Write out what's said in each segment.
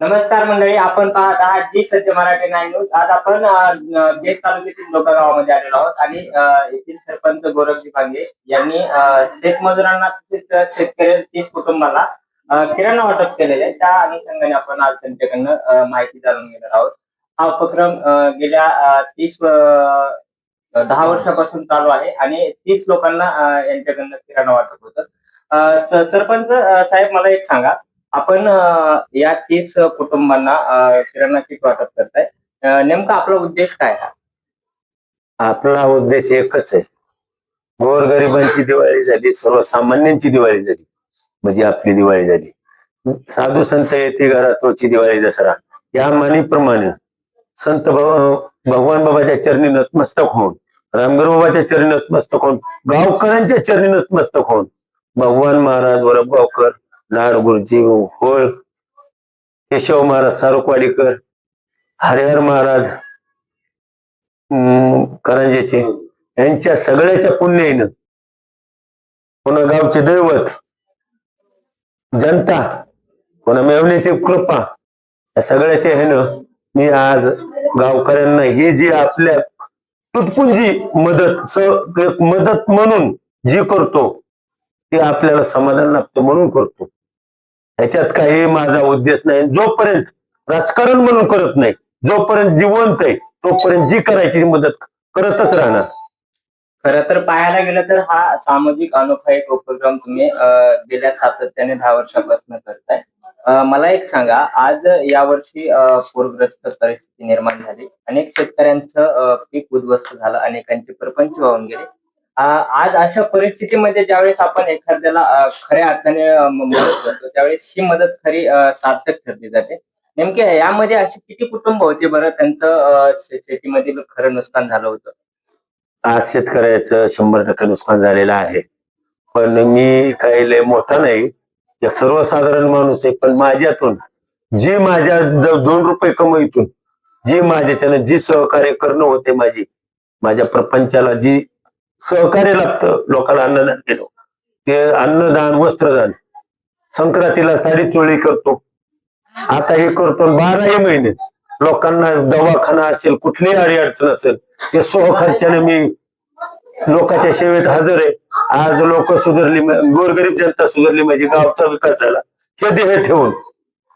नमस्कार मंडळी आपण पाहत आहात जी सत्य मराठी नाईन न्यूज. आज आपण अ, केस तालुक्यातील लोका गावामध्ये आलेलो आहोत आणि येथील सरपंच गोरखजी भांगे यांनी शेतमजुरांना तसेच शेतकरी तीस कुटुंबाला किराणा वाटप केलेले आहे. त्या अनुषंगाने आपण आज त्यांच्याकडनं माहिती जाणून घेणार आहोत. हा उपक्रम गेल्या तीस दहा वर्षापासून चालू आहे आणि तीस लोकांना यांच्याकडनं किराणा वाटप होतं. सरपंच साहेब मला एक सांगा. आपण या तीस कुटुंबांना अ, किराणा किट वाटप करताय. नेमका आपला उद्देश काय हा? आपला उद्देश एकच आहे. गोरगरिबांची दिवाळी झाली सर्वसामान्यांची दिवाळी झाली. म्हणजे आपली दिवाळी झाली. साधू संत येते घरात तोची दिवाळी दसरा. या मानीप्रमाणे संत भगवान बाबाच्या चरणी नतमस्तक होऊन रामगुरु बाबाच्या चरणी नतमस्तक होऊन गावकऱ्यांच्या चरणी नतमस्तक होऊन भगवान महाराज वरब गावकर लाड गुरुजी हो, होळ. केशव महाराज सारुकवाडीकर हरिहर महाराज करंजेचे यांच्या सगळ्याच्या पुण्याईनं पुन्हा गावचे दैवत जनता पुन्हा मेवण्याची कृपा या सगळ्याचे ह्यानं मी आज गावकऱ्यांना ही जी आपल्या तुटपुंजी मदत स मदत म्हणून जी करतो ते आपल्याला समाधान लागतं म्हणून करतो. याच्यात काही माझा उद्देश नाही. जोपर्यंत राजकारण म्हणून करत नाही जोपर्यंत जिवंत आहे तोपर्यंत जी करायची मदत करतच राहणार. खर तर पाहायला गेलं तर हा सामाजिक अनोखा एक उपक्रम तुम्ही गेल्या सातत्याने दहा वर्षापासून करताय. मला एक सांगा आज यावर्षी वर्षी पूरग्रस्त परिस्थिती निर्माण झाली. अनेक शेतकऱ्यांचं पीक उद्ध्वस्त झालं अनेकांचे प्रपंच वाहून गेले. आज अशा परिस्थितीमध्ये ज्यावेळेस आपण एखाद्याला खऱ्या अर्थाने मदत करतो त्यावेळेस ही मदत खरी सार्थक ठरली जाते. नेमके यामध्ये अशी किती कुटुंब होते बरं? त्यांचं शेतीमध्ये शेतीमधील खरं नुकसान झालं होतं. आज शेतकऱ्याचं शंभर टक्के नुकसान झालेलं आहे. पण मी काही लय मोठा नाही सर्वसाधारण माणूस आहे. पण माझ्यातून जी माझ्या दोन रुपये कमाईतून जी माझ्याच्यानं जी सहकार्य करणं होते माझी माझ्या प्रपंचाला जी सहकार्य लागतं लोकांना अन्नदान केलं ते अन्नदान वस्त्रदान. संक्रांतीला साडी चोळी करतो. आता हे करतो बाराही महिने लोकांना दवाखाना असेल कुठलीही अडीअडचण असेल ते सोह खर्चाने मी लोकांच्या सेवेत हजर आहे. आज लोक सुधारली गोरगरीब जनता सुधारली म्हणजे गावचा विकास झाला. हे देह ठेवून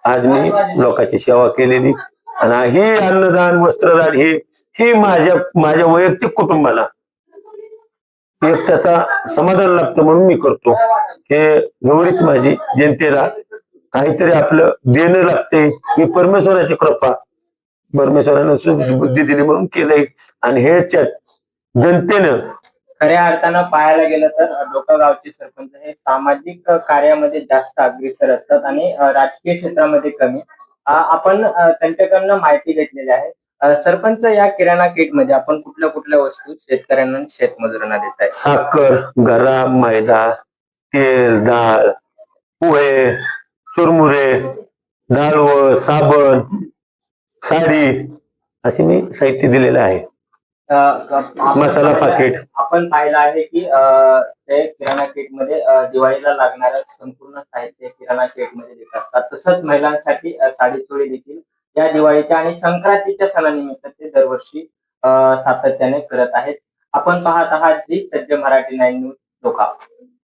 आज मी लोकांची सेवा केलेली. आणि हे अन्नदान वस्त्रदान हे ही माझ्या माझ्या वैयक्तिक कुटुंबाला एक त्याचा समाधान लागतं म्हणून मी करतो. हे एवढीच माझी जनतेला काहीतरी आपलं देणं लागते. ही परमेश्वराची कृपा परमेश्वरानं बुद्धी दिली म्हणून केलंय. आणि हे जनतेनं खऱ्या अर्थानं पाहायला गेलं तर अ, डोका गावचे सरपंच हे सामाजिक कार्यामध्ये जास्त अग्रेसर असतात आणि राजकीय क्षेत्रामध्ये कमी. आपण त्यांच्याकडनं माहिती घेतलेली आहे. सरपंच या किराणा किटमध्ये आपण कुठल्या कुठल्या वस्तू शेतकऱ्यांना शेतमजुरांना देत आहे साखर गरा मैदा तेल डाळ पोहे चुरमुरे डाळव साबण साडी असे मी साहित्य दिलेलं आहे. मसाला पाकिट. आपण पाहिलं आहे की ते किराणा किटमध्ये दिवाळीला लागणारं संपूर्ण साहित्य किराणा किटमध्ये देत असतात तसंच महिलांसाठी साडी चोळी देखील या दिवाळीच्या आणि संक्रांतीच्या सणानिमित्त ते दरवर्षी सातत्याने करत आहेत. आपण पाहत आहात जी सज्ज मराठी नाईन न्यूज लोका